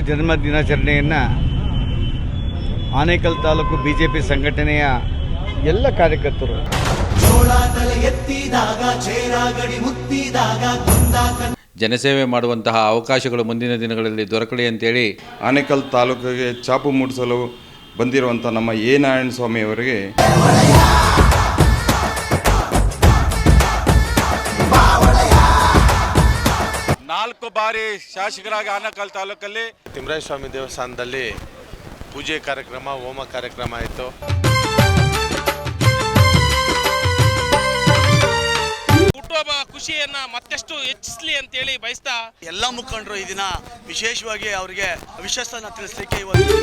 ಜನ್ಮ ದಿನಾಚರಣೆಯನ್ನು Anekal taluk B J P ಸಂಘಟನೆಯ ಎಲ್ಲ ಕಾರ್ಯಕರ್ತರು. ಜನಸೇವೆ ಮಾಡುವಂತಹ ಅವಕಾಶಗಳು ಮುಂದಿನ ದಿನಗಳಲ್ಲಿ ದೊರಕಲಿ ಅಂತೇಳಿ ಆನೇಕಲ್ ತಾಲೂಕಿಗೆ ಚಾಪು ಮೂಡಿಸಲು ಬಂದಿರುವಂಥ ನಮ್ಮ ಎ ನಾರಾಯಣ ಸ್ವಾಮಿ ಬಾರಿ ಶಾಸಕರಾಗಿ ಆನಕಲ್ ತಾಲೂಕಲ್ಲಿ. ತಿಮ್ಮರಾಯಸ್ವಾಮಿ ದೇವಸ್ಥಾನದಲ್ಲಿ ಪೂಜೆ ಕಾರ್ಯಕ್ರಮ ಹೋಮ ಕಾರ್ಯಕ್ರಮ ಆಯಿತು. ಹುಟ್ಟುಹಬ್ಬ ಖುಷಿಯನ್ನ ಮತ್ತಷ್ಟು ಹೆಚ್ಚಿಸ್ಲಿ ಅಂತೇಳಿ ಬಯಸ್ತಾ ಎಲ್ಲ ಮುಖಂಡರು ಈ ದಿನ ವಿಶೇಷವಾಗಿ ಅವರಿಗೆ ವಿಶ್ವಾಸನ ತಿಳಿಸ್ಲಿಕ್ಕೆ ಇವತ್ತು.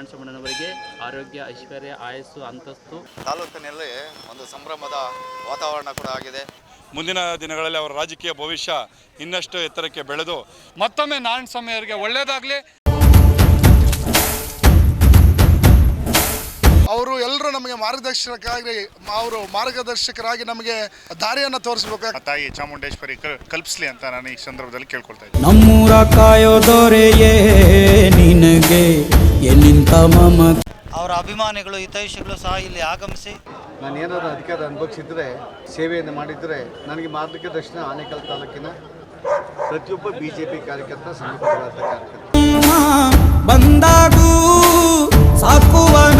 ಎ ಆರೋಗ್ಯ ಐಶ್ವರ್ಯ ಆಯಸ್ಸು ಅಂತಸ್ತು. ತಾಲೂಕಿನಲ್ಲಿ ಒಂದು ಸಂಭ್ರಮದ ವಾತಾವರಣ ಕೂಡ ಆಗಿದೆ. ಮುಂದಿನ ದಿನಗಳಲ್ಲಿ ಅವರ ರಾಜಕೀಯ ಭವಿಷ್ಯ ಇನ್ನಷ್ಟು ಎತ್ತರಕ್ಕೆ ಬೆಳೆದು ಮತ್ತೊಮ್ಮೆ ನಾರಾಯಣ ಸ್ವಾಮಿಯವರಿಗೆ ಒಳ್ಳೆಯದಾಗಲಿ. ಅವರು ಎಲ್ಲರೂ ನಮಗೆ ಮಾರ್ಗದರ್ಶಕರಾಗಿ ಅವರು ಮಾರ್ಗದರ್ಶಕರಾಗಿ ನಮಗೆ ದಾರಿಯನ್ನ ತೋರಿಸಬೇಕು. ತಾಯಿ ಚಾಮುಂಡೇಶ್ವರಿ ಕಲ್ಪಿಸ್ಲಿ ಅಂತ ನಾನು ಈ ಸಂದರ್ಭದಲ್ಲಿ ಕೇಳ್ಕೊಳ್ತಾ ಇದ್ದೀನಿ. ನಮ್ಮೂರ ಕಾಯೋದೊರೆಯೇ ನಿನಗೆ ಎಲ್ಲಿಂತ ಮಮ ಅವರ ಅಭಿಮಾನಿಗಳು ಹಿತೈಷಿಗಳು ಸಹ ಇಲ್ಲಿ ಆಗಮಿಸಿ. ನಾನು ಏನಾದರೂ ಅಧಿಕಾರ ಅನುಭವಿಸಿದ್ರೆ ಸೇವೆಯನ್ನು ಮಾಡಿದರೆ ನನಗೆ ಮಾರ್ಗದರ್ಶನ ಆನೇಕಲ್ ತಾಲೂಕಿನ ಪ್ರತಿಯೊಬ್ಬ ಬಿ ಜೆ ಪಿ ಕಾರ್ಯಕರ್ತ ಸಂಘ ಪರಿವಾರದ ಕಾರ್ಯಕರ್ತ. ಬಂದಾಗೂ ಸಾಕುವ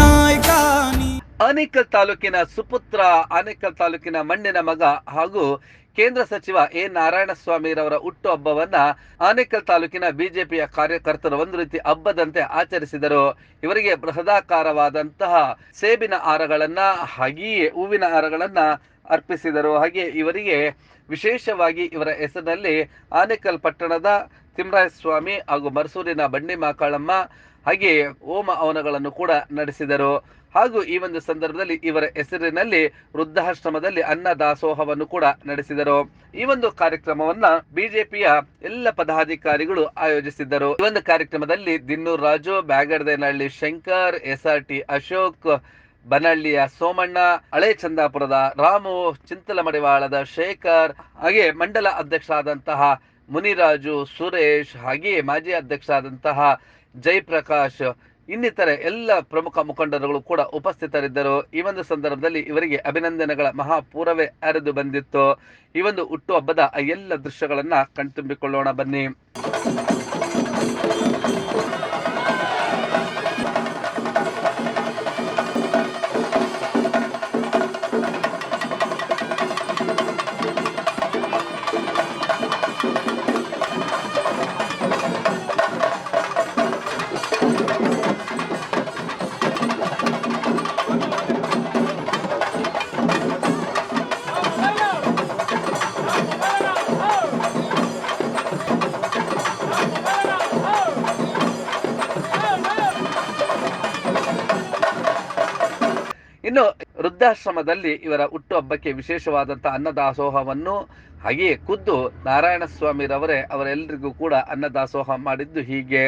ನಾಯಕ ನೀ ಆನೇಕಲ್ ತಾಲೂಕಿನ ಸುಪುತ್ರ, ಆನೇಕಲ್ ತಾಲೂಕಿನ ಮಣ್ಣಿನ ಮಗ ಹಾಗೂ ಕೇಂದ್ರ ಸಚಿವ ಎ ನಾರಾಯಣಸ್ವಾಮಿರವರ ಹುಟ್ಟುಹಬ್ಬವನ್ನ ಆನೇಕಲ್ ತಾಲೂಕಿನ ಬಿಜೆಪಿಯ ಕಾರ್ಯಕರ್ತರು ಒಂದು ರೀತಿ ಹಬ್ಬದಂತೆ ಆಚರಿಸಿದರು. ಇವರಿಗೆ ಬೃಹದಾಕಾರವಾದಂತಹ ಸೇಬಿನ ಹಾರಗಳನ್ನ, ಹಾಗೆಯೇ ಹೂವಿನ ಹಾರಗಳನ್ನ ಅರ್ಪಿಸಿದರು. ಹಾಗೆ ಇವರಿಗೆ ವಿಶೇಷವಾಗಿ ಇವರ ಹೆಸರಿನಲ್ಲಿ ಆನೇಕಲ್ ಪಟ್ಟಣದ ತಿಮ್ಮರಾಯಸ್ವಾಮಿ ಹಾಗೂ ಮರಸೂರಿನ ಬಂಡಿ ಮಾಕಾಳಮ್ಮ ಹಾಗೆ ಹೋಮ ಅವನಗಳನ್ನು ಕೂಡ ನಡೆಸಿದರು. ಹಾಗೂ ಈ ಒಂದು ಸಂದರ್ಭದಲ್ಲಿ ಇವರ ಹೆಸರಿನಲ್ಲಿ ವೃದ್ಧಾಶ್ರಮದಲ್ಲಿ ಅನ್ನ ದಾಸೋಹವನ್ನು ಕೂಡ ನಡೆಸಿದರು. ಈ ಒಂದು ಕಾರ್ಯಕ್ರಮವನ್ನ ಬಿಜೆಪಿಯ ಎಲ್ಲ ಪದಾಧಿಕಾರಿಗಳು ಆಯೋಜಿಸಿದ್ದರು. ಈ ಒಂದು ಕಾರ್ಯಕ್ರಮದಲ್ಲಿ Dinnur Raju, Byagardenahalli Shankar S R T Ashok, ಬನಹಳ್ಳಿಯ Somanna, ಹಳೆ ಚಂದಾಪುರದ ರಾಮು, ಚಿಂತಲಮಡಿವಾಳದ ಶೇಖರ್, ಹಾಗೆ ಮಂಡಲ ಅಧ್ಯಕ್ಷರಾದಂತಹ ಮುನಿರಾಜು ಸುರೇಶ್, ಹಾಗೆಯೇ ಮಾಜಿ ಅಧ್ಯಕ್ಷರಾದಂತಹ ಜಯಪ್ರಕಾಶ್ ಇನ್ನಿತರೆ ಎಲ್ಲ ಪ್ರಮುಖ ಮುಖಂಡರುಗಳು ಕೂಡ ಉಪಸ್ಥಿತರಿದ್ದರು. ಈ ಒಂದು ಸಂದರ್ಭದಲ್ಲಿ ಇವರಿಗೆ ಅಭಿನಂದನೆಗಳ ಮಹಾಪೂರವೇ ಹರಿದು ಬಂದಿತ್ತು. ಈ ಒಂದು ಹುಟ್ಟುಹಬ್ಬದ ಎಲ್ಲ ದೃಶ್ಯಗಳನ್ನ ಕಣ್ತುಂಬಿಕೊಳ್ಳೋಣ ಬನ್ನಿ. ವೃದ್ಧಾಶ್ರಮದಲ್ಲಿ ಇವರ ಹುಟ್ಟುಹಬ್ಬಕ್ಕೆ ವಿಶೇಷವಾದಂತಹ ಅನ್ನದಾಸೋಹವನ್ನು ಹಾಗೆಯೇ ಖುದ್ದು ನಾರಾಯಣ ಸ್ವಾಮಿರವರೇ ಅವರೆಲ್ಲರಿಗೂ ಕೂಡ ಅನ್ನದಾಸೋಹ ಮಾಡಿದ್ದು ಹೀಗೆ.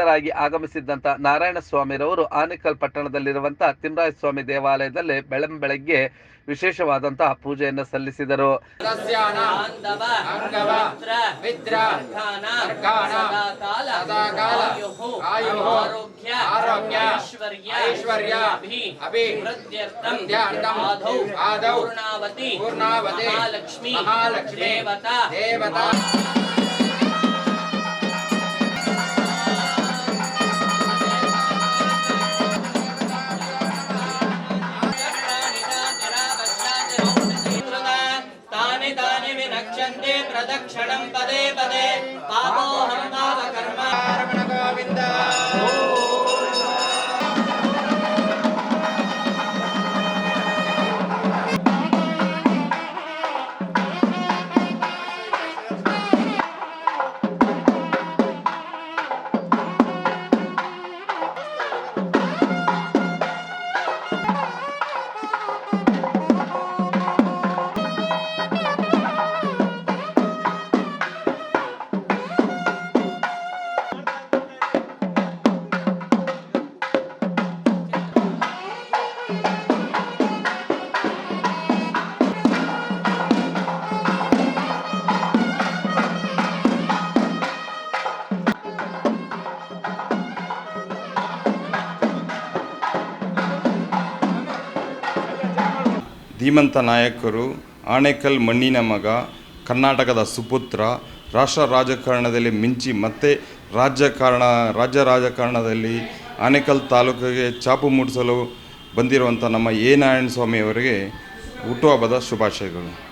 ರಾಗಿ ಆಗಮಿಸಿದ್ದಂತ ನಾರಾಯಣ ಸ್ವಾಮಿರವರು ಆನೇಕಲ್ ಪಟ್ಟಣದಲ್ಲಿರುವಂತಹ ತಿಮ್ರಾಯ ಸ್ವಾಮಿ ದೇವಾಲಯದಲ್ಲಿ ಬೆಳಂ ಬೆಳಗ್ಗೆ ವಿಶೇಷವಾದಂತಹ ಪೂಜೆಯನ್ನು ಸಲ್ಲಿಸಿದರು. ಆರೋಗ್ಯ ಧೀಮಂತ ನಾಯಕರು, ಆಣೆಕಲ್ ಮಣ್ಣಿನ ಮಗ, ಕರ್ನಾಟಕದ ಸುಪುತ್ರ, ರಾಷ್ಟ್ರ ರಾಜಕಾರಣದಲ್ಲಿ ಮಿಂಚಿ ಮತ್ತೆ ರಾಜ್ಯಕಾರಣ ರಾಜ್ಯ ರಾಜಕಾರಣದಲ್ಲಿ ಆನೇಕಲ್ ತಾಲೂಕಿಗೆ ಚಾಪು ಮೂಡಿಸಲು ಬಂದಿರುವಂಥ ನಮ್ಮ ಎ. ನಾರಾಯಣ ಸ್ವಾಮಿಯವರಿಗೆ ಹುಟ್ಟುಹಬ್ಬದ ಶುಭಾಶಯಗಳು.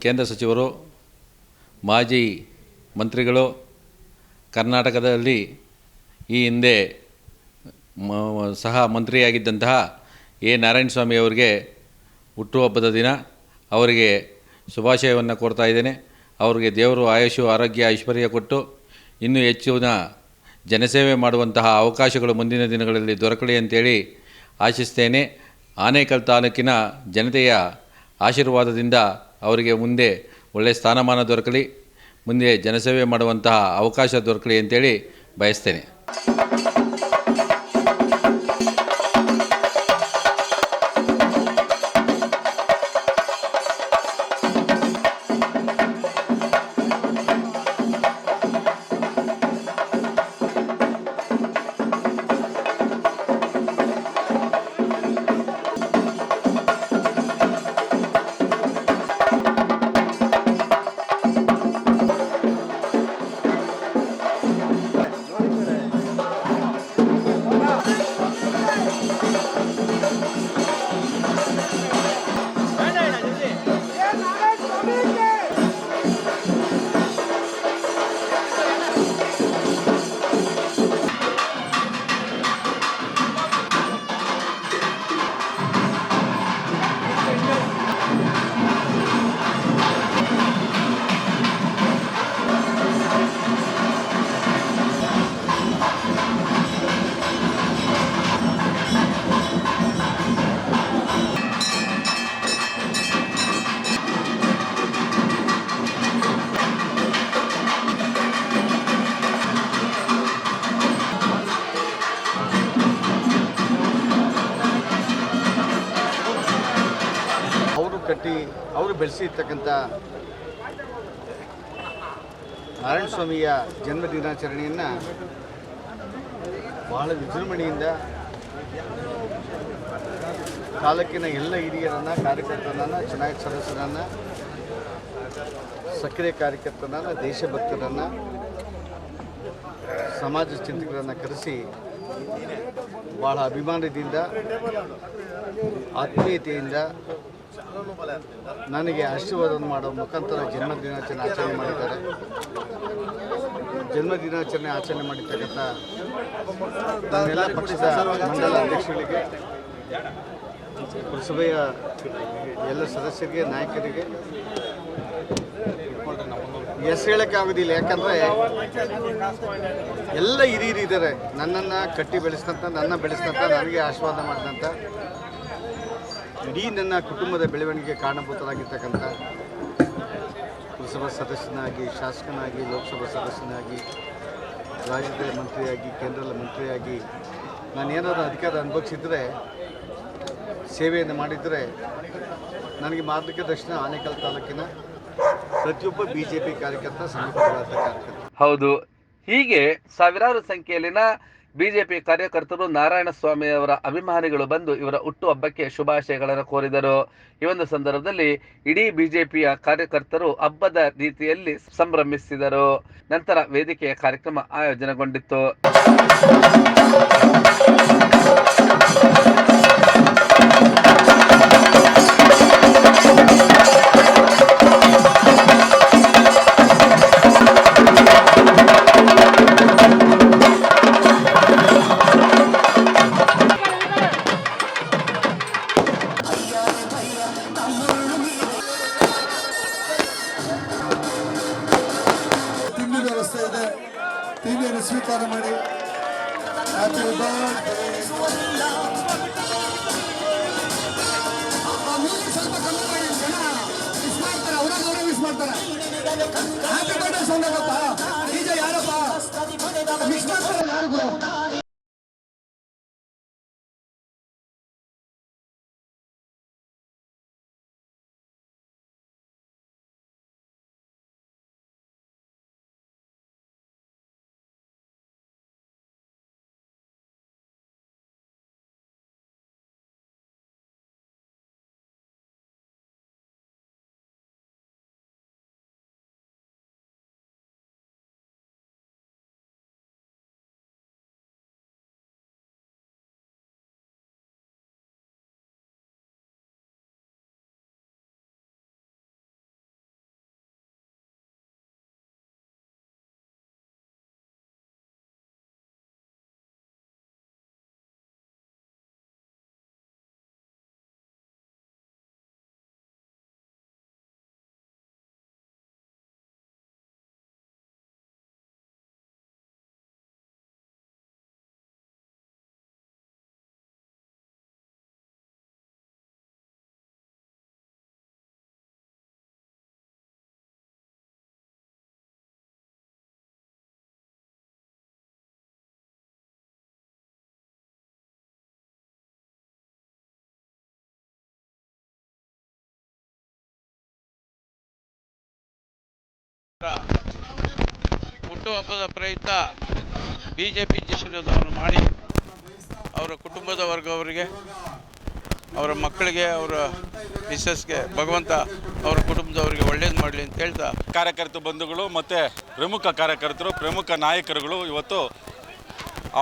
ಕೇಂದ್ರ ಸಚಿವರು, ಮಾಜಿ ಮಂತ್ರಿಗಳು, ಕರ್ನಾಟಕದಲ್ಲಿ ಈ ಹಿಂದೆ ಸಹ ಮಂತ್ರಿಯಾಗಿದ್ದಂತಹ ಎ. ನಾರಾಯಣ ಸ್ವಾಮಿ ಅವರಿಗೆ ಹುಟ್ಟುಹಬ್ಬದ ದಿನ ಅವರಿಗೆ ಶುಭಾಶಯವನ್ನು ಕೋರ್ತಾ ಇದ್ದೇನೆ. ಅವರಿಗೆ ದೇವರು ಆಯುಷು, ಆರೋಗ್ಯ, ಐಶ್ವರ್ಯ ಕೊಟ್ಟು ಇನ್ನೂ ಹೆಚ್ಚಿನ ಜನಸೇವೆ ಮಾಡುವಂತಹ ಅವಕಾಶಗಳು ಮುಂದಿನ ದಿನಗಳಲ್ಲಿ ದೊರಕಲಿ ಅಂತೇಳಿ ಆಶಿಸ್ತೇನೆ. ಆನೇಕಲ್ ತಾಲೂಕಿನ ಜನತೆಯ ಆಶೀರ್ವಾದದಿಂದ ಅವರಿಗೆ ಮುಂದೆ ಒಳ್ಳೆಯ ಸ್ಥಾನಮಾನ ದೊರಕಲಿ ಮುಂದೆ ಜನಸೇವೆ ಮಾಡುವಂತಹ ಅವಕಾಶ ದೊರಕಲಿ ಅಂತೇಳಿ ಬಯಸ್ತೇನೆ. ಕಟ್ಟಿ ಅವರು ಬೆಳೆಸಿರ್ತಕ್ಕಂಥ ನಾರಾಯಣಸ್ವಾಮಿಯ ಜನ್ಮ ದಿನಾಚರಣೆಯನ್ನು ಬಹಳ ವಿಜೃಂಭಣೆಯಿಂದ ತಾಲೂಕಿನ ಎಲ್ಲ ಹಿರಿಯರನ್ನು, ಕಾರ್ಯಕರ್ತರನ್ನು, ಚುನಾಯಿತ ಸದಸ್ಯರನ್ನು ಸಕ್ರಿಯ ಕಾರ್ಯಕರ್ತರನ್ನು, ದೇಶಭಕ್ತರನ್ನು, ಸಮಾಜ ಚಿಂತಕರನ್ನು ಕರೆಸಿ ಭಾಳ ಅಭಿಮಾನದಿಂದ, ಆತ್ಮೀಯತೆಯಿಂದ ನನಗೆ ಆಶೀರ್ವಾದ ಮಾಡೋ ಮುಖಾಂತರ ಜನ್ಮ ದಿನಾಚರಣೆ ಆಚರಣೆ ಮಾಡಿದ್ದಾರೆ. ಜನ್ಮ ದಿನಾಚರಣೆ ಆಚರಣೆ ಮಾಡಿರ್ತಕ್ಕಂಥ ನನ್ನೆಲ್ಲ ಪಕ್ಷದ ಮಂಡಲ ಅಧ್ಯಕ್ಷಗಳಿಗೆ ಪುರಸಭೆಯ ಎಲ್ಲ ಸದಸ್ಯರಿಗೆ, ನಾಯಕರಿಗೆ ಎಸ್ ಹೇಳಕ್ಕೆ ಆಗೋದಿಲ್ಲ. ಯಾಕಂದರೆ ಎಲ್ಲ ಹಿರಿಯರಿದ್ದಾರೆ ನನ್ನನ್ನು ಕಟ್ಟಿ ಬೆಳೆಸಿದಂಥ ನನ್ನ ಬೆಳೆಸಿದಂಥ ನನಗೆ ಆಶೀರ್ವಾದ ಮಾಡಿದಂಥ ಇಡೀ ನನ್ನ ಕುಟುಂಬದ ಬೆಳವಣಿಗೆ ಕಾರಣಭೂತರಾಗಿರ್ತಕ್ಕಂಥ ಪುರಸಭಾ ಸದಸ್ಯನಾಗಿ, ಶಾಸಕನಾಗಿ, ಲೋಕಸಭಾ ಸದಸ್ಯನಾಗಿ, ರಾಜ್ಯದ ಮಂತ್ರಿಯಾಗಿ, ಕೇಂದ್ರದ ಮಂತ್ರಿಯಾಗಿ ನಾನು ಏನಾದರೂ ಅಧಿಕಾರ ಅನುಭವಿಸಿದರೆ, ಸೇವೆಯನ್ನು ಮಾಡಿದರೆ ನನಗೆ ಮಾರ್ಗದರ್ಶನ ಆನೇಕಲ್ ತಾಲೂಕಿನ ಪ್ರತಿಯೊಬ್ಬ ಬಿ ಜೆ ಪಿ ಕಾರ್ಯಕರ್ತ ಸಂಘಟನೆಗಳಾದ ಕಾರ್ಯಕರ್ತ. ಹೌದು. ಹೀಗೆ ಸಾವಿರಾರು ಸಂಖ್ಯೆಯಲ್ಲಿನ ಬಿಜೆಪಿ ಕಾರ್ಯಕರ್ತರು ನಾರಾಯಣ ಸ್ವಾಮಿ ಅವರ ಅಭಿಮಾನಿಗಳು ಬಂದು ಇವರ ಹುಟ್ಟುಹಬ್ಬಕ್ಕೆ ಶುಭಾಶಯಗಳನ್ನು ಕೋರಿದರು. ಈ ಒಂದು ಸಂದರ್ಭದಲ್ಲಿ ಇಡೀ ಬಿಜೆಪಿಯ ಕಾರ್ಯಕರ್ತರು ಹಬ್ಬದ ರೀತಿಯಲ್ಲಿ ಸಂಭ್ರಮಿಸಿದರು. ನಂತರ ವೇದಿಕೆಯ ಕಾರ್ಯಕ್ರಮ ಆಯೋಜನೆಗೊಂಡಿತ್ತು. ಹುಟ್ಟುಹಬ್ಬದ ಪ್ರಯುಕ್ತ ಬಿಜೆಪಿ ಜೆ ಪಿ ಆಶೀರ್ವಾದವನ್ನು ಮಾಡಿ ಅವರ ಕುಟುಂಬದ ವರ್ಗವರಿಗೆ ಅವರ ಮಕ್ಕಳಿಗೆ, ಅವರ ಮಿಸ್ಸಸ್ಗೆ, ಭಗವಂತ ಅವರ ಕುಟುಂಬದವರಿಗೆ ಒಳ್ಳೇದು ಮಾಡಲಿ ಅಂತ ಹೇಳ್ತಾ ಕಾರ್ಯಕರ್ತ ಬಂಧುಗಳು ಮತ್ತು ಪ್ರಮುಖ ಕಾರ್ಯಕರ್ತರು, ಪ್ರಮುಖ ನಾಯಕರುಗಳು ಇವತ್ತು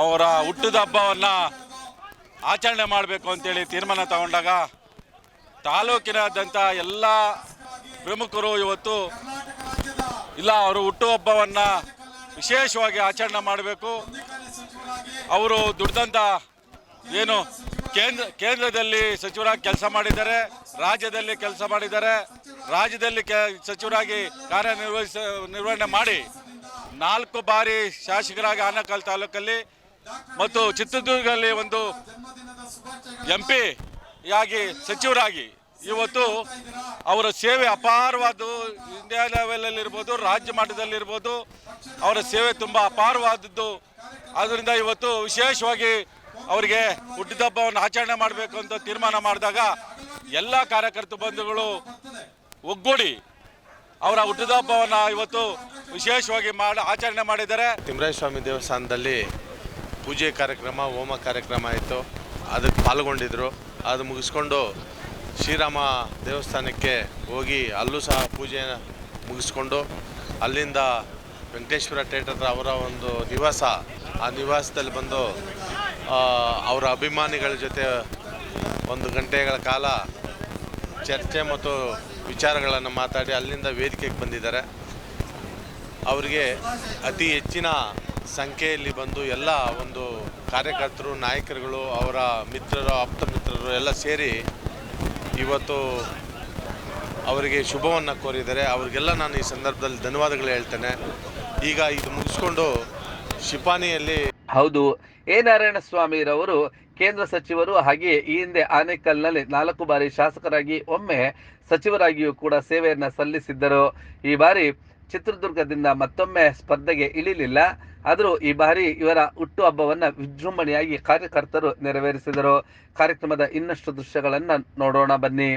ಅವರ ಹುಟ್ಟಿದ ಹಬ್ಬವನ್ನು ಆಚರಣೆ ಮಾಡಬೇಕು ಅಂತೇಳಿ ತೀರ್ಮಾನ ತಗೊಂಡಾಗ ತಾಲೂಕಿನಾದ್ಯಂತ ಎಲ್ಲ ಪ್ರಮುಖರು ಇವತ್ತು ಇಲ್ಲ, ಅವರು ಹುಟ್ಟುಹಬ್ಬವನ್ನು ವಿಶೇಷವಾಗಿ ಆಚರಣೆ ಮಾಡಬೇಕು. ಅವರು ದುಡ್ದಂಥ ಏನು ಕೇಂದ್ರ, ಕೇಂದ್ರದಲ್ಲಿ ಸಚಿವರಾಗಿ ಕೆಲಸ ಮಾಡಿದ್ದಾರೆ, ರಾಜ್ಯದಲ್ಲಿ ಕೆಲಸ ಮಾಡಿದ್ದಾರೆ, ರಾಜ್ಯದಲ್ಲಿ ಕೆ, ಸಚಿವರಾಗಿ ಕಾರ್ಯನಿರ್ವಹಿಸ, ನಿರ್ವಹಣೆ ಮಾಡಿ ನಾಲ್ಕು ಬಾರಿ ಶಾಸಕರಾಗಿ ಆನಕಲ್ ತಾಲೂಕಲ್ಲಿ ಮತ್ತು ಚಿತ್ರದುರ್ಗದಲ್ಲಿ ಒಂದು ಎಂ ಪಿ ಯಾಗಿ, ಸಚಿವರಾಗಿ ಇವತ್ತು ಅವರ ಸೇವೆ ಅಪಾರವಾದ ಇಂಡಿಯಾ ಲೆವೆಲಲ್ಲಿ ಇರ್ಬೋದು, ರಾಜ್ಯ ಮಟ್ಟದಲ್ಲಿರ್ಬೋದು ಅವರ ಸೇವೆ ತುಂಬ ಅಪಾರವಾದದ್ದು. ಆದ್ದರಿಂದ ಇವತ್ತು ವಿಶೇಷವಾಗಿ ಅವರಿಗೆ ಹುಟ್ಟಿದಬ್ಬವನ್ನು ಆಚರಣೆ ಮಾಡಬೇಕು ಅಂತ ತೀರ್ಮಾನ ಮಾಡಿದಾಗ ಎಲ್ಲ ಕಾರ್ಯಕರ್ತ ಬಂಧುಗಳು ಒಗ್ಗೂಡಿ ಅವರ ಹುಟ್ಟಿದಬ್ಬವನ್ನು ಇವತ್ತು ವಿಶೇಷವಾಗಿ ಮಾಡಿ, ಆಚರಣೆ ಮಾಡಿದ್ದಾರೆ. ತಿಮ್ಮರಾಯ ಸ್ವಾಮಿ ದೇವಸ್ಥಾನದಲ್ಲಿ ಪೂಜೆ ಕಾರ್ಯಕ್ರಮ, ಹೋಮ ಕಾರ್ಯಕ್ರಮ ಆಯಿತು. ಅದಕ್ಕೆ ಪಾಲ್ಗೊಂಡಿದ್ದರು ಅದು ಮುಗಿಸ್ಕೊಂಡು ಶ್ರೀರಾಮ ದೇವಸ್ಥಾನಕ್ಕೆ ಹೋಗಿ ಅಲ್ಲೂ ಸಹ ಪೂಜೆ ಮುಗಿಸ್ಕೊಂಡು ಅಲ್ಲಿಂದ ವೆಂಕಟೇಶ್ವರ ಥಿಯೇಟರ್ ಅವರ ಒಂದು ನಿವಾಸ, ಆ ನಿವಾಸದಲ್ಲಿ ಬಂದು ಅವರ ಅಭಿಮಾನಿಗಳ ಜೊತೆ ಒಂದು ಗಂಟೆಗಳ ಕಾಲ ಚರ್ಚೆ ಮತ್ತು ವಿಚಾರಗಳನ್ನು ಮಾತಾಡಿ ಅಲ್ಲಿಂದ ವೇದಿಕೆಗೆ ಬಂದಿದ್ದಾರೆ. ಅವರಿಗೆ ಅತಿ ಹೆಚ್ಚಿನ ಸಂಖ್ಯೆಯಲ್ಲಿ ಬಂದು ಎಲ್ಲ ಒಂದು ಕಾರ್ಯಕರ್ತರು, ನಾಯಕರುಗಳು, ಅವರ ಮಿತ್ರರು, ಆಪ್ತ ಮಿತ್ರರು ಎಲ್ಲ ಸೇರಿ ಇವತ್ತು ಅವರಿಗೆ ಶುಭವನ್ನು ಕೋರಿದ್ದಾರೆ ಅವರಿಗೆಲ್ಲ ನಾನು ಈ ಸಂದರ್ಭದಲ್ಲಿ ಧನ್ಯವಾದಗಳು ಹೇಳ್ತೇನೆ. ಈಗ ಇದು ಮುಗಿಸ್ಕೊಂಡು ಶಿಪಾನಿಯಲ್ಲಿ ಹೌದು, ಎ. ನಾರಾಯಣ ಸ್ವಾಮಿರವರು ಕೇಂದ್ರ ಸಚಿವರು ಹಾಗೆಯೇ ಈ ಹಿಂದೆ ಆನೇಕಲ್ನಲ್ಲಿ ನಾಲ್ಕು ಬಾರಿ ಶಾಸಕರಾಗಿ ಒಮ್ಮೆ ಸಚಿವರಾಗಿಯೂ ಕೂಡ ಸೇವೆಯನ್ನು ಸಲ್ಲಿಸಿದ್ದರು. ಈ ಬಾರಿ ಚಿತ್ರದುರ್ಗದಿಂದ ಮತ್ತೊಮ್ಮೆ ಸ್ಪರ್ಧೆಗೆ ಇಳಿಲಿಲ್ಲ. ಆದರೂ ಈ ಬಾರಿ ಇವರ ಹುಟ್ಟುಹಬ್ಬವನ್ನ ವಿಜೃಂಭಣೆಯಾಗಿ ಕಾರ್ಯಕರ್ತರು ನೆರವೇರಿಸಿದರು. ಕಾರ್ಯಕ್ರಮದ ಇನ್ನಷ್ಟು ದೃಶ್ಯಗಳನ್ನ ನೋಡೋಣ ಬನ್ನಿ.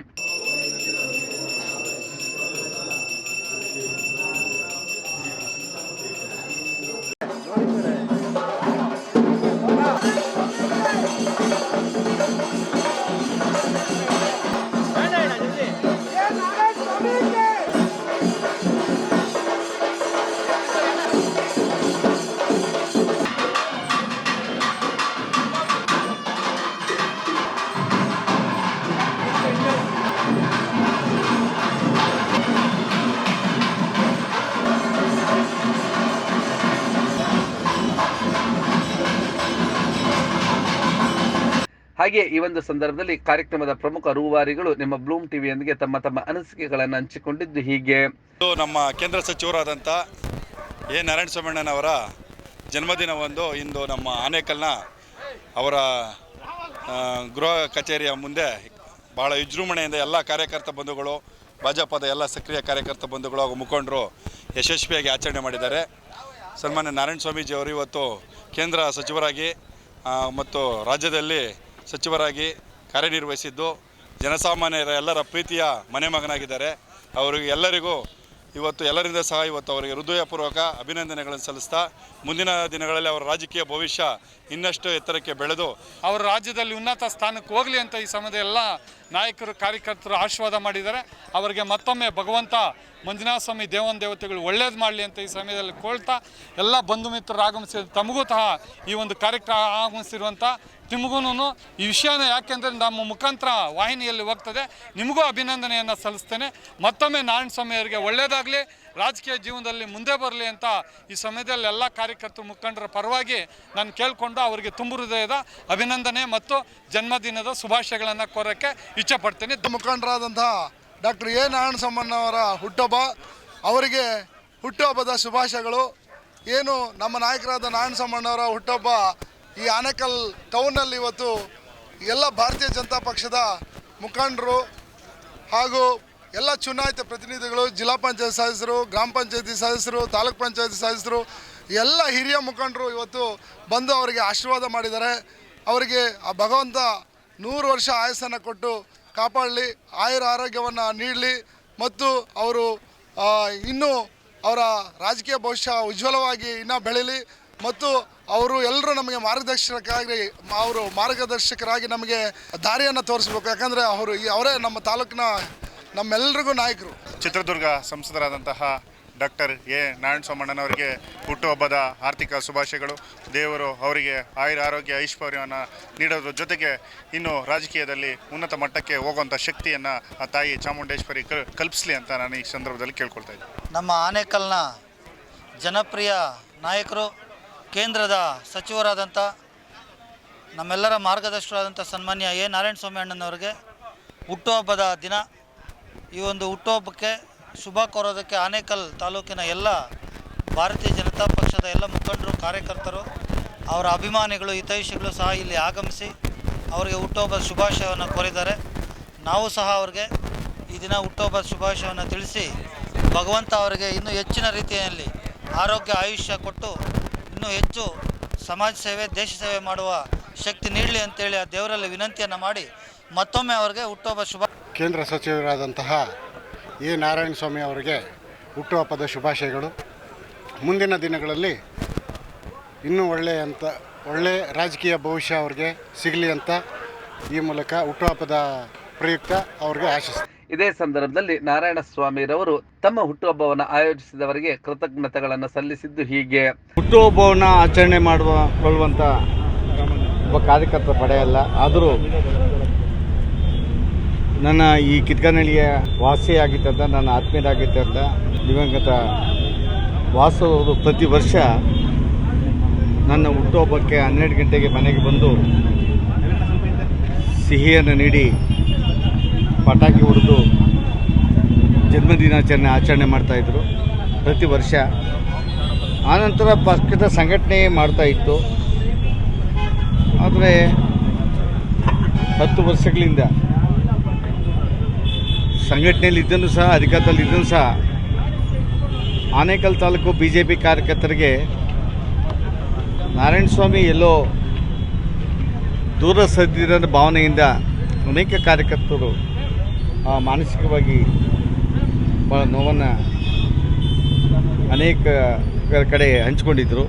ಹಾಗೆ ಈ ಒಂದು ಸಂದರ್ಭದಲ್ಲಿ ಕಾರ್ಯಕ್ರಮದ ಪ್ರಮುಖ ರೂವಾರಿಗಳು ನಿಮ್ಮ ಬ್ಲೂಮ್ ಟಿವಿಯೊಂದಿಗೆ ತಮ್ಮ ತಮ್ಮ ಅನಿಸಿಕೆಗಳನ್ನು ಹಂಚಿಕೊಂಡಿದ್ದು ಹೀಗೆ. ನಮ್ಮ ಕೇಂದ್ರ ಸಚಿವರಾದಂಥ ಎ. ನಾರಾಯಣ ಸ್ವಾಮಣ್ಣನವರ ಜನ್ಮದಿನವೊಂದು ಇಂದು ನಮ್ಮ ಆನೇಕಲ್ನ ಅವರ ಗೃಹ ಕಚೇರಿಯ ಮುಂದೆ ಭಾಳ ವಿಜೃಂಭಣೆಯಿಂದ ಎಲ್ಲ ಕಾರ್ಯಕರ್ತ ಬಂಧುಗಳು, ಭಾಜಪದ ಎಲ್ಲ ಸಕ್ರಿಯ ಕಾರ್ಯಕರ್ತ ಬಂಧುಗಳು ಹಾಗೂ ಮುಖಂಡರು ಯಶಸ್ವಿಯಾಗಿ ಆಚರಣೆ ಮಾಡಿದ್ದಾರೆ. ಸನ್ಮಾನ್ಯ ನಾರಾಯಣ ಸ್ವಾಮೀಜಿ ಅವರು ಇವತ್ತು ಕೇಂದ್ರ ಸಚಿವರಾಗಿ ಮತ್ತು ರಾಜ್ಯದಲ್ಲಿ ಸಚಿವರಾಗಿ ಕಾರ್ಯನಿರ್ವಹಿಸಿದ್ದು ಜನಸಾಮಾನ್ಯರ ಎಲ್ಲರ ಪ್ರೀತಿಯ ಮನೆ ಮಗನಾಗಿದ್ದಾರೆ. ಅವರಿಗೆ ಎಲ್ಲರಿಗೂ ಇವತ್ತು ಎಲ್ಲರಿಂದ ಸಹ ಇವತ್ತು ಅವರಿಗೆ ಹೃದಯಪೂರ್ವಕ ಅಭಿನಂದನೆಗಳನ್ನು ಸಲ್ಲಿಸ್ತಾ ಮುಂದಿನ ದಿನಗಳಲ್ಲಿ ಅವರ ರಾಜಕೀಯ ಭವಿಷ್ಯ ಇನ್ನಷ್ಟು ಎತ್ತರಕ್ಕೆ ಬೆಳೆದು ಅವರ ರಾಜ್ಯದಲ್ಲಿ ಉನ್ನತ ಸ್ಥಾನಕ್ಕೆ ಹೋಗಲಿ ಅಂತ ಈ ಸಮಯದ ಎಲ್ಲ ನಾಯಕರು, ಕಾರ್ಯಕರ್ತರು ಆಶೀರ್ವಾದ ಮಾಡಿದ್ದಾರೆ. ಅವರಿಗೆ ಮತ್ತೊಮ್ಮೆ ಭಗವಂತ ಮಂಜುನಾಥ ಸ್ವಾಮಿ ದೇವನ ದೇವತೆಗಳು ಒಳ್ಳೇದು ಮಾಡಲಿ ಅಂತ ಈ ಸಮಯದಲ್ಲಿ ಕೋಳ್ತಾ ಎಲ್ಲ ಬಂಧು ಮಿತ್ರರು ಆಗಮಿಸಿದ ತಮಗೂ ಸಹ ಈ ಒಂದು ಕಾರ್ಯಕ್ರಮ ಆಗಮಿಸಿರುವಂಥ ನಿಮಗೂ ಈ ವಿಷಯನ ಯಾಕೆಂದರೆ ನಮ್ಮ ಮುಖಾಂತರ ವಾಹಿನಿಯಲ್ಲಿ ಹೋಗ್ತದೆ. ನಿಮಗೂ ಅಭಿನಂದನೆಯನ್ನು ಸಲ್ಲಿಸ್ತೇನೆ. ಮತ್ತೊಮ್ಮೆ ನಾರಾಯಣ ಸ್ವಾಮಿಯವರಿಗೆ ಒಳ್ಳೆಯದಾಗಲಿ ರಾಜಕೀಯ ಜೀವನದಲ್ಲಿ ಮುಂದೆ ಬರಲಿ ಅಂತ ಈ ಸಮಯದಲ್ಲಿ ಎಲ್ಲ ಕಾರ್ಯಕರ್ತರು ಮುಖಂಡರ ಪರವಾಗಿ ನಾನು ಕೇಳಿಕೊಂಡು ಅವರಿಗೆ ತುಂಬು ಹೃದಯದ ಅಭಿನಂದನೆ ಮತ್ತು ಜನ್ಮದಿನದ ಶುಭಾಶಯಗಳನ್ನು ಕೋರೋಕ್ಕೆ ಇಚ್ಛೆಪಡ್ತೇನೆ ಮುಖಂಡರಾದಂತಹ ಡಾಕ್ಟರ್ ಎ ನಾರಾಯಣ ಸಮ್ಮನವರ ಹುಟ್ಟಹಬ್ಬ, ಅವರಿಗೆ ಹುಟ್ಟುಹಬ್ಬದ ಶುಭಾಶಯಗಳು. ಏನು ನಮ್ಮ ನಾಯಕರಾದ ನಾರಾಯಣಸ್ವಾಮಣ್ಣವರ ಹುಟ್ಟಹಬ್ಬ ಈ ಆನೇಕಲ್ ಟೌನ್ನಲ್ಲಿ ಇವತ್ತು ಎಲ್ಲ ಭಾರತೀಯ ಜನತಾ ಪಕ್ಷದ ಮುಖಂಡರು ಹಾಗೂ ಎಲ್ಲ ಚುನಾಯಿತ ಪ್ರತಿನಿಧಿಗಳು, ಜಿಲ್ಲಾ ಪಂಚಾಯತ್ ಸದಸ್ಯರು, ಗ್ರಾಮ ಪಂಚಾಯತಿ ಸದಸ್ಯರು, ತಾಲೂಕ್ ಪಂಚಾಯತಿ ಸದಸ್ಯರು, ಎಲ್ಲ ಹಿರಿಯ ಮುಖಂಡರು ಇವತ್ತು ಬಂದು ಅವರಿಗೆ ಆಶೀರ್ವಾದ ಮಾಡಿದ್ದಾರೆ. ಅವರಿಗೆ ಆ ಭಗವಂತ ನೂರು ವರ್ಷ ಆಯಸ್ಸನ್ನು ಕೊಟ್ಟು ಕಾಪಾಡಲಿ, ಆಯುರ ಆರೋಗ್ಯವನ್ನು ನೀಡಲಿ ಮತ್ತು ಅವರು ಇನ್ನೂ ಅವರ ರಾಜಕೀಯ ಭವಿಷ್ಯ ಉಜ್ವಲವಾಗಿ ಇನ್ನೂ ಬೆಳೀಲಿ ಮತ್ತು ಅವರು ಎಲ್ಲರೂ ನಮಗೆ ಮಾರ್ಗದರ್ಶಕರಾಗಿ ಅವರು ಮಾರ್ಗದರ್ಶಕರಾಗಿ ನಮಗೆ ದಾರಿಯನ್ನು ತೋರಿಸ್ಬೇಕು. ಯಾಕಂದರೆ ಅವರು ಅವರೇ ನಮ್ಮ ತಾಲೂಕಿನ ನಮ್ಮೆಲ್ಲರಿಗೂ ನಾಯಕರು. ಚಿತ್ರದುರ್ಗ ಸಂಸದರಾದಂತಹ ಡಾಕ್ಟರ್ ಎ. ನಾರಾಯಣ ಸೋಮಣ್ಣನವರಿಗೆ ಹುಟ್ಟುಹಬ್ಬದ ಆರ್ಥಿಕ ಶುಭಾಶಯಗಳು. ದೇವರು ಅವರಿಗೆ ಆಯುರ ಆರೋಗ್ಯ ಐಶ್ವರ್ಯವನ್ನು ನೀಡೋದ್ರ ಜೊತೆಗೆ ಇನ್ನು ರಾಜಕೀಯದಲ್ಲಿ ಉನ್ನತ ಮಟ್ಟಕ್ಕೆ ಹೋಗುವಂಥ ಶಕ್ತಿಯನ್ನು ಆ ತಾಯಿ ಚಾಮುಂಡೇಶ್ವರಿ ಕಲ್ ಕಲ್ಪಿಸಲಿ ಅಂತ ನಾನು ಈ ಸಂದರ್ಭದಲ್ಲಿ ಕೇಳ್ಕೊಳ್ತಾ ಇದ್ದೀನಿ ನಮ್ಮ ಆನೇಕಲ್ನ ಜನಪ್ರಿಯ ನಾಯಕರು ಕೇಂದ್ರದ ಸಚಿವರಾದಂಥ ನಮ್ಮೆಲ್ಲರ ಮಾರ್ಗದರ್ಶಕರಾದಂಥ ಸನ್ಮಾನ್ಯ ಎ. ನಾರಾಯಣ ಸ್ವಾಮಿ ಅಣ್ಣನವರಿಗೆ ಹುಟ್ಟುಹಬ್ಬದ ದಿನ ಈ ಒಂದು ಹುಟ್ಟುಹಬ್ಬಕ್ಕೆ ಶುಭ ಕೋರೋದಕ್ಕೆ ಆನೇಕಲ್ ತಾಲೂಕಿನ ಎಲ್ಲ ಭಾರತೀಯ ಜನತಾ ಪಕ್ಷದ ಎಲ್ಲ ಮುಖಂಡರು, ಕಾರ್ಯಕರ್ತರು, ಅವರ ಅಭಿಮಾನಿಗಳು, ಹಿತೈಷಿಗಳು ಸಹ ಇಲ್ಲಿ ಆಗಮಿಸಿ ಅವರಿಗೆ ಹುಟ್ಟುಹಬ್ಬದ ಶುಭಾಶಯವನ್ನು ಕೋರಿದ್ದಾರೆ. ನಾವು ಸಹ ಅವರಿಗೆ ಈ ದಿನ ಹುಟ್ಟುಹಬ್ಬದ ಶುಭಾಶಯವನ್ನು ತಿಳಿಸಿ ಭಗವಂತ ಅವರಿಗೆ ಇನ್ನೂ ಹೆಚ್ಚಿನ ರೀತಿಯಲ್ಲಿ ಆರೋಗ್ಯ, ಆಯುಷ್ಯ ಕೊಟ್ಟು ಇನ್ನೂ ಹೆಚ್ಚು ಸಮಾಜ ಸೇವೆ, ದೇಶ ಸೇವೆ ಮಾಡುವ ಶಕ್ತಿ ನೀಡಲಿ ಅಂತೇಳಿ ಆ ದೇವರಲ್ಲಿ ವಿನಂತಿಯನ್ನು ಮಾಡಿ ಮತ್ತೊಮ್ಮೆ ಅವರಿಗೆ ಹುಟ್ಟುಹಬ್ಬ ಶುಭ ಕೇಂದ್ರ ಸಚಿವರಾದಂತಹ ಎ. ನಾರಾಯಣ ಸ್ವಾಮಿ ಅವರಿಗೆ ಹುಟ್ಟುಹಬ್ಬದ ಶುಭಾಶಯಗಳು. ಮುಂದಿನ ದಿನಗಳಲ್ಲಿ ಇನ್ನೂ ಒಳ್ಳೆಯ ಅಂತ ಒಳ್ಳೆಯ ರಾಜಕೀಯ ಭವಿಷ್ಯ ಅವ್ರಿಗೆ ಸಿಗಲಿ ಅಂತ ಈ ಮೂಲಕ ಹುಟ್ಟುಹಬ್ಬದ ಪ್ರಯುಕ್ತ ಅವ್ರಿಗೆ ಆಶಿಸ್ತಾರೆ ಇದೇ ಸಂದರ್ಭದಲ್ಲಿ ನಾರಾಯಣ ಸ್ವಾಮಿರವರು ತಮ್ಮ ಹುಟ್ಟುಹಬ್ಬವನ್ನು ಆಯೋಜಿಸಿದವರಿಗೆ ಕೃತಜ್ಞತೆಗಳನ್ನು ಸಲ್ಲಿಸಿದ್ದು ಹೀಗೆ. ಹುಟ್ಟುಹಬ್ಬವನ್ನು ಆಚರಣೆ ಮಾಡುವ ಕೊಳ್ಳುವಂಥ ಒಬ್ಬ ಕಾರ್ಯಕರ್ತ ಪಡೆಯಲ್ಲ ಆದರೂ ನನ್ನ ಈ ಕಿತ್ಕನಳ್ಳಿಯ ವಾಸಿಯಾಗಿದ್ದಂಥ ನನ್ನ ಆತ್ಮೀಯರಾಗಿದ್ದಂಥ ದಿವಂಗತ ವಾಸು ಅವರು ಪ್ರತಿ ವರ್ಷ ನನ್ನ ಹುಟ್ಟುಹಬ್ಬಕ್ಕೆ ಹನ್ನೆರಡು ಗಂಟೆಗೆ ಮನೆಗೆ ಬಂದು ಸಿಹಿಯನ್ನು ನೀಡಿ ಪಟಾಕಿ ಹೊಡೆದು ಜನ್ಮದಿನಾಚರಣೆ ಆಚರಣೆ ಮಾಡ್ತಾಯಿದ್ರು ಪ್ರತಿ ವರ್ಷ. ಆನಂತರ ಪಕ್ಷದ ಸಂಘಟನೆ ಮಾಡ್ತಾ ಇತ್ತು. ಆದರೆ ಹತ್ತು ವರ್ಷಗಳಿಂದ ಸಂಘಟನೆಯಲ್ಲಿ ಇದ್ದನು ಸಹ, ಅಧಿಕಾರದಲ್ಲಿ ಇದ್ದನು ಸಹ Anekal taluk B J P ಕಾರ್ಯಕರ್ತರಿಗೆ ನಾರಾಯಣ ಸ್ವಾಮಿ ಎಲ್ಲೋ ದೂರ ಸರಿದಿರೋ ಭಾವನೆಯಿಂದ ಅನೇಕ ಕಾರ್ಯಕರ್ತರು ಮಾನಸಿಕವಾಗಿ ಭಾಳ ನೋವನ್ನು ಅನೇಕ ಕಡೆ ಹಂಚಿಕೊಂಡಿದ್ದರು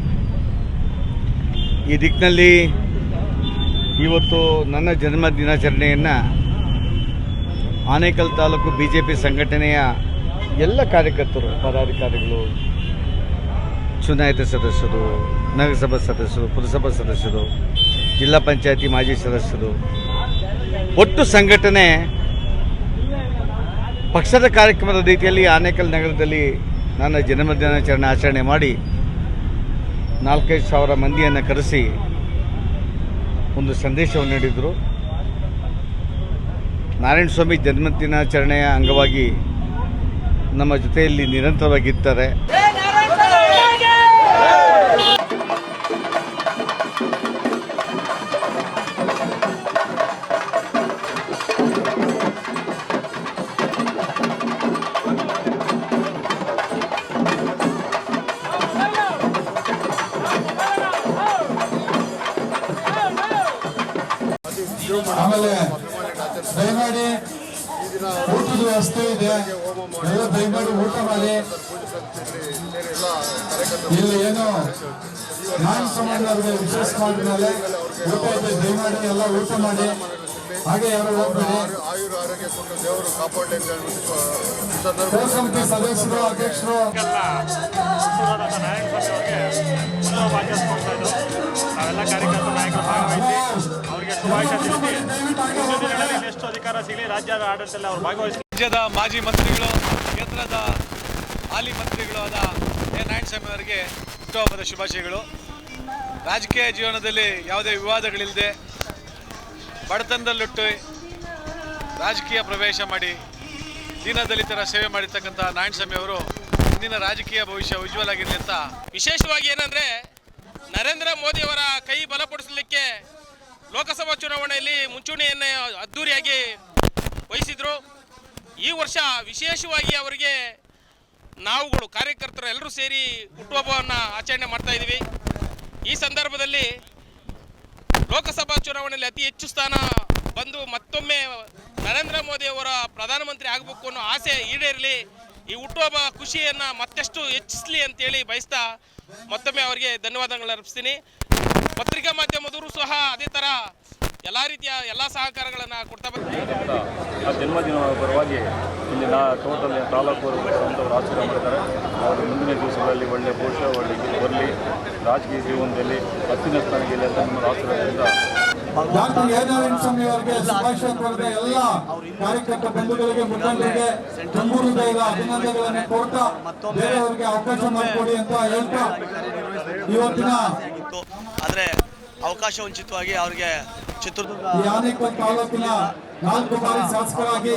ಈ ದಿಕ್ಕಿನಲ್ಲಿ ಇವತ್ತು ನನ್ನ ಜನ್ಮ ದಿನಾಚರಣೆಯನ್ನು Anekal taluk B J P ಸಂಘಟನೆಯ ಎಲ್ಲ ಕಾರ್ಯಕರ್ತರು, ಪದಾಧಿಕಾರಿಗಳು, ಚುನಾಯಿತ ಸದಸ್ಯರು, ನಗರಸಭಾ ಸದಸ್ಯರು, ಪುರಸಭಾ ಸದಸ್ಯರು, ಜಿಲ್ಲಾ ಪಂಚಾಯತಿ ಮಾಜಿ ಸದಸ್ಯರು, ಒಟ್ಟು ಸಂಘಟನೆ ಪಕ್ಷದ ಕಾರ್ಯಕ್ರಮದ ರೀತಿಯಲ್ಲಿ ಆನೇಕಲ್ ನಗರದಲ್ಲಿ ನನ್ನ ಜನ್ಮದಿನಾಚರಣೆ ಆಚರಣೆ ಮಾಡಿ ನಾಲ್ಕೈದು ಸಾವಿರ ಮಂದಿಯನ್ನು ಕರೆಸಿ ಒಂದು ಸಂದೇಶವನ್ನು ನೀಡಿದರು. ನಾರಾಯಣ ಸ್ವಾಮಿ ಜನ್ಮದಿನಾಚರಣೆಯ ಅಂಗವಾಗಿ ನಮ್ಮ ಜೊತೆಯಲ್ಲಿ ನಿರಂತರವಾಗಿರ್ತಾರೆ. ನಾನ್ ಸಮಾಜದವ್ರಿಗೆ ವಿಶ್ವಾಸ ಮಾಡಿದ್ಮೇಲೆ ಊಟ ಇದೆ ದಯಮಾಡಿ ಎಲ್ಲ ಊಟ ಮಾಡಿ. ಹಾಗೆ ಯಾರು ಹೋಗ್ಬೇಡಿ ಕೋರ್ ಸಮಿತಿ ಸದಸ್ಯರು, ಅಧ್ಯಕ್ಷರು. ಇನ್ನೆಷ್ಟು ಅಧಿಕಾರ ಸಿಗಲಿ ರಾಜ್ಯದ ಭಾಗವಹಿಸಿ ರಾಜ್ಯದ ಮಾಜಿ ಮಂತ್ರಿಗಳು, ಕೇಂದ್ರದ ಹಾಲಿ ಮಂತ್ರಿಗಳು ಆದ ಎ ನಾರಾಯಣಸ್ವಾಮಿ ಅವರಿಗೆ ಹುಟ್ಟುಹಬ್ಬದ ಶುಭಾಶಯಗಳು. ರಾಜಕೀಯ ಜೀವನದಲ್ಲಿ ಯಾವುದೇ ವಿವಾದಗಳಿಲ್ಲದೆ ಬಡತನದಲ್ಲಿಟ್ಟು ರಾಜಕೀಯ ಪ್ರವೇಶ ಮಾಡಿ, ದೀನದಲಿತರ ಸೇವೆ ಮಾಡಿರ್ತಕ್ಕಂಥ ನಾರಾಯಣಸ್ವಾಮಿ ಅವರು ಇಂದಿನ ರಾಜಕೀಯ ಭವಿಷ್ಯ ಉಜ್ವಲ ಆಗಿರಲಿ ಅಂತ ವಿಶೇಷವಾಗಿ ಏನಂದ್ರೆ ನರೇಂದ್ರ ಮೋದಿಯವರ ಕೈ ಬಲಪಡಿಸಲಿಕ್ಕೆ ಲೋಕಸಭಾ ಚುನಾವಣೆಯಲ್ಲಿ ಮುಂಚೂಣಿಯನ್ನೇ ಅದ್ದೂರಿಯಾಗಿ ವಹಿಸಿದ್ರು. ಈ ವರ್ಷ ವಿಶೇಷವಾಗಿ ಅವರಿಗೆ ನಾವುಗಳು ಕಾರ್ಯಕರ್ತರು ಎಲ್ಲರೂ ಸೇರಿ ಹುಟ್ಟುಹಬ್ಬವನ್ನು ಆಚರಣೆ ಮಾಡ್ತಾ ಇದ್ದೀವಿ. ಈ ಸಂದರ್ಭದಲ್ಲಿ ಲೋಕಸಭಾ ಚುನಾವಣೆಯಲ್ಲಿ ಅತಿ ಹೆಚ್ಚು ಸ್ಥಾನ ಬಂದು ಮತ್ತೊಮ್ಮೆ ನರೇಂದ್ರ ಮೋದಿ ಅವರ ಪ್ರಧಾನಮಂತ್ರಿ ಆಗಬೇಕು ಅನ್ನೋ ಆಸೆ ಈಡೇರಲಿ, ಈ ಹುಟ್ಟುಹಬ್ಬ ಖುಷಿಯನ್ನು ಮತ್ತಷ್ಟು ಹೆಚ್ಚಿಸಲಿ ಅಂತೇಳಿ ಬಯಸ್ತಾ ಮತ್ತೊಮ್ಮೆ ಅವರಿಗೆ ಧನ್ಯವಾದಗಳು ಅರ್ಪಿಸ್ತೀನಿ. ಪತ್ರಿಕಾ ಮಾಧ್ಯಮದವರು ಸಹ ಅದೇ ಥರ ಎಲ್ಲ ರೀತಿಯ ಎಲ್ಲ ಸಹಕಾರಗಳನ್ನು ಕೊಡ್ತಾ ಬರ್ತೀವಿ ಆ ಜನ್ಮದಿನ ಪರವಾಗಿ ಇಲ್ಲಿನ ಟೋಟಲ್ ತಾಲೂಕು ಅಂತವ್ರು ಆಚರಣೆ ಮಾಡ್ತಾರೆ ಅವರು ಮುಂದಿನ ದಿವಸಗಳಲ್ಲಿ ಒಳ್ಳೆಯ ಘೋಷ ಒಳ್ಳೆ ಬರಲಿ. ರಾಜಕೀಯ ಜೀವನದಲ್ಲಿ ಹತ್ತಿನ ಸ್ಥಾನಕ್ಕೆ ಅಂತ ನಮ್ಮ ಆಶೀರ್ವಾದದಿಂದ ಡಾಕ್ಟರ್ ಎ ನಾರಾಯಣ ಸ್ವಾಮಿ ಅವರಿಗೆ ಶುಭಾಶಯ ಕೋರಿದ. ಎಲ್ಲ ಕಾರ್ಯಕರ್ತ ಬಂಧುಗಳಿಗೆ ಮುಖಂಡರಿಗೆ ತುಂಬು ಹೃದಯದ ಅಭಿನಂದನೆಗಳನ್ನು ಕೊಡ್ತಾ ಬೇರೆಯವರಿಗೆ ಅವಕಾಶ ಮಾಡಿಕೊಡಿ ಅಂತ ಹೇಳ್ತಾ ಇವತ್ತಿನ ಆದರೆ ಅವಕಾಶ ವಂಚಿತವಾಗಿ ಅವರಿಗೆ ಚಿತ್ರದುರ್ಗ ತಾಲೂಕಿನ ನಾಲ್ಕು ಬಾರಿ ಶಾಸಕರಾಗಿ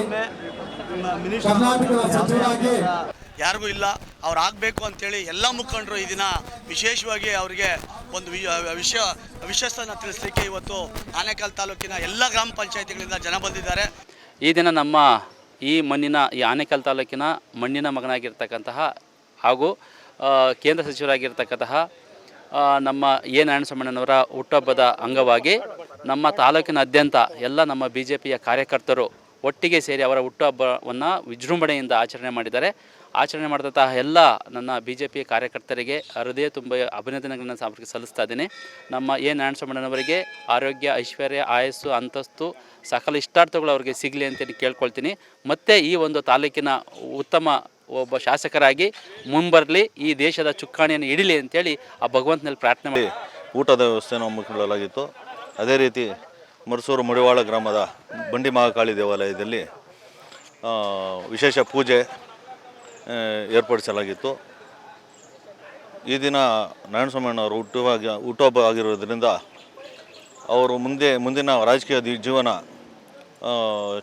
ಯಾರಿಗೂ ಇಲ್ಲ. ಅವ್ರು ಆಗಬೇಕು ಅಂತೇಳಿ ಎಲ್ಲ ಮುಖಂಡರು ಈ ದಿನ ವಿಶೇಷವಾಗಿ ಅವರಿಗೆ ಒಂದು ವಿ- ವಿಷಯ ವಿಶ್ವಾಸನ ತಿಳಿಸ್ಲಿಕ್ಕೆ ಇವತ್ತು ಆನೇಕಲ್ ತಾಲೂಕಿನ ಎಲ್ಲ ಗ್ರಾಮ ಪಂಚಾಯತಿಗಳಿಂದ ಜನ ಬಂದಿದ್ದಾರೆ. ಈ ದಿನ ನಮ್ಮ ಈ ಮಣ್ಣಿನ ಈ ಆನೇಕಲ್ ತಾಲೂಕಿನ ಮಣ್ಣಿನ ಮಗನಾಗಿರ್ತಕ್ಕಂತಹ ಹಾಗೂ ಕೇಂದ್ರ ಸಚಿವರಾಗಿರ್ತಕ್ಕಂತಹ ನಮ್ಮ ಎ ನಾರಾಯಣಸ್ವಾಮಣ್ಣನವರ ಹುಟ್ಟುಹಬ್ಬದ ಅಂಗವಾಗಿ ನಮ್ಮ ತಾಲೂಕಿನಾದ್ಯಂತ ಎಲ್ಲ ನಮ್ಮ ಬಿ ಜೆ ಪಿಯ ಕಾರ್ಯಕರ್ತರು ಒಟ್ಟಿಗೆ ಸೇರಿ ಅವರ ಹುಟ್ಟುಹಬ್ಬವನ್ನು ವಿಜೃಂಭಣೆಯಿಂದ ಆಚರಣೆ ಮಾಡಿದ್ದಾರೆ. ಆಚರಣೆ ಮಾಡಿದಂತಹ ಎಲ್ಲ ನನ್ನ ಬಿ ಜೆ ಪಿ ಕಾರ್ಯಕರ್ತರಿಗೆ ಹೃದಯ ತುಂಬ ಅಭಿನಂದನೆಗಳನ್ನು ಸಂಪರ್ಕ ಸಲ್ಲಿಸ್ತಾ ಇದ್ದೀನಿ. ನಮ್ಮ ಎ ನಾರಾಯಣಸ್ವಾಮಣ್ಣನವರಿಗೆ ಆರೋಗ್ಯ, ಐಶ್ವರ್ಯ, ಆಯಸ್ಸು, ಅಂತಸ್ತು, ಸಕಲ ಇಷ್ಟಾರ್ಥಗಳು ಅವರಿಗೆ ಸಿಗಲಿ ಅಂತೇಳಿ ಕೇಳ್ಕೊಳ್ತೀನಿ. ಮತ್ತು ಈ ಒಂದು ತಾಲೂಕಿನ ಉತ್ತಮ ಒಬ್ಬ ಶಾಸಕರಾಗಿ ಮುಂಬರಲಿ ಈ ದೇಶದ ಚುಕ್ಕಾಣಿಯನ್ನು ಹಿಡಿಲಿ ಅಂತೇಳಿ ಆ ಭಗವಂತನಲ್ಲಿ ಪ್ರಾರ್ಥನೆ ಮಾಡಿ. ಊಟದ ವ್ಯವಸ್ಥೆಯನ್ನು ಹಮ್ಮಿಕೊಳ್ಳಲಾಗಿತ್ತು ಅದೇ ರೀತಿ ಮರಸೂರು ಮುಡಿವಾಳ ಗ್ರಾಮದ ಬಂಡಿ ಮಹಾಕಾಳಿ ದೇವಾಲಯದಲ್ಲಿ ಆ, ವಿಶೇಷ ಪೂಜೆ ಏರ್ಪಡಿಸಲಾಗಿತ್ತು. ಈ ದಿನ ನಾರಾಯಣಸ್ವಾಮಿಯವರು ಹುಟ್ಟುವಾಗ ಹುಟ್ಟುಹಬ್ಬ ಆಗಿರೋದ್ರಿಂದ ಅವರು ಮುಂದೆ ಮುಂದಿನ ರಾಜಕೀಯ ದಿ- ಜೀವನ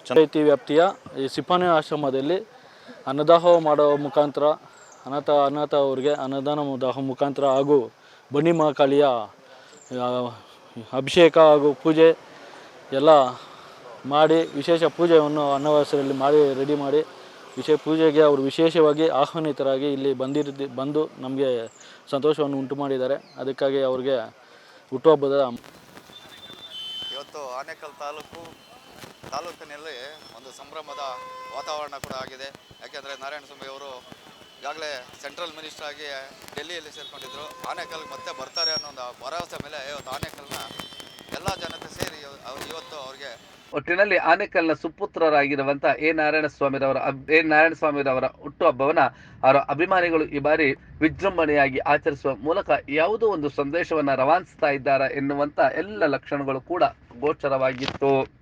ಚಂದ್ರೈತಿ ವ್ಯಾಪ್ತಿಯ ಈ ಸಿಪಾನಿ ಆಶ್ರಮದಲ್ಲಿ ಅನ್ನದಾಹ ಮಾಡೋ ಮುಖಾಂತರ, ಅನಾಥ ಅನಾಥ ಅವರಿಗೆ ಅನ್ನದಾನ ದಾಹ ಮುಖಾಂತರ ಹಾಗೂ ಬನ್ನಿ ಮಹಾಕಾಳಿಯ ಅಭಿಷೇಕ ಹಾಗೂ ಪೂಜೆ ಎಲ್ಲ ಮಾಡಿ ವಿಶೇಷ ಪೂಜೆಯನ್ನು ಅನ್ನವಾಸರಲ್ಲಿ ಮಾಡಿ, ರೆಡಿ ಮಾಡಿ ವಿಶೇಷ ಪೂಜೆಗೆ ಅವರು ವಿಶೇಷವಾಗಿ ಆಹ್ವಾನಿತರಾಗಿ ಇಲ್ಲಿ ಬಂದಿರ್ತಿ ಬಂದು ನಮಗೆ ಸಂತೋಷವನ್ನು ಉಂಟು ಮಾಡಿದ್ದಾರೆ. ಅದಕ್ಕಾಗಿ ಅವ್ರಿಗೆ ಹುಟ್ಟುಹಬ್ಬದ ಇವತ್ತು ಆನೇಕಲ್ ತಾಲೂಕು ತಾಲೂಕಿನಲ್ಲಿ ಒಂದು ಸಂಭ್ರಮದ ವಾತಾವರಣ ಕೂಡ ಆಗಿದೆ. ಯಾಕೆಂದರೆ ನಾರಾಯಣ ಸ್ವಾಮಿ ಅವರು ಈಗಾಗಲೇ ಸೆಂಟ್ರಲ್ ಮಿನಿಸ್ಟರ್ ಆಗಿ ಡೆಲ್ಲಿಯಲ್ಲಿ ಸೇರಿಕೊಂಡಿದ್ದರು ಆನೇಕಲ್ಗೆ ಮತ್ತೆ ಬರ್ತಾರೆ ಅನ್ನೋ ಒಂದು ಭರವಸೆ ಮೇಲೆ ಇವತ್ತು ಆನೇಕಲ್ನ ಎಲ್ಲ ಜನತೆ ಸೇರಿ ಇವ- ಇವತ್ತು ಅವ್ರಿಗೆ ಒಟ್ಟಿನಲ್ಲಿ ಆನೇಕಲ್ನ ಸುಪುತ್ರರಾಗಿರುವಂತ ಎ. ನಾರಾಯಣ ಸ್ವಾಮಿರವರ ಅಬ್- ಎ. ನಾರಾಯಣ ಸ್ವಾಮಿರವರ ಹುಟ್ಟುಹಬ್ಬವನ್ನ ಅವರ ಅಭಿಮಾನಿಗಳು ಈ ಬಾರಿ ವಿಜೃಂಭಣೆಯಾಗಿ ಆಚರಿಸುವ ಮೂಲಕ ಯಾವುದೋ ಒಂದು ಸಂದೇಶವನ್ನ ರವಾನಿಸ್ತಾ ಇದ್ದಾರೆ ಎನ್ನುವಂತ ಎಲ್ಲ ಲಕ್ಷಣಗಳು ಕೂಡ ಗೋಚರವಾಗಿತ್ತು.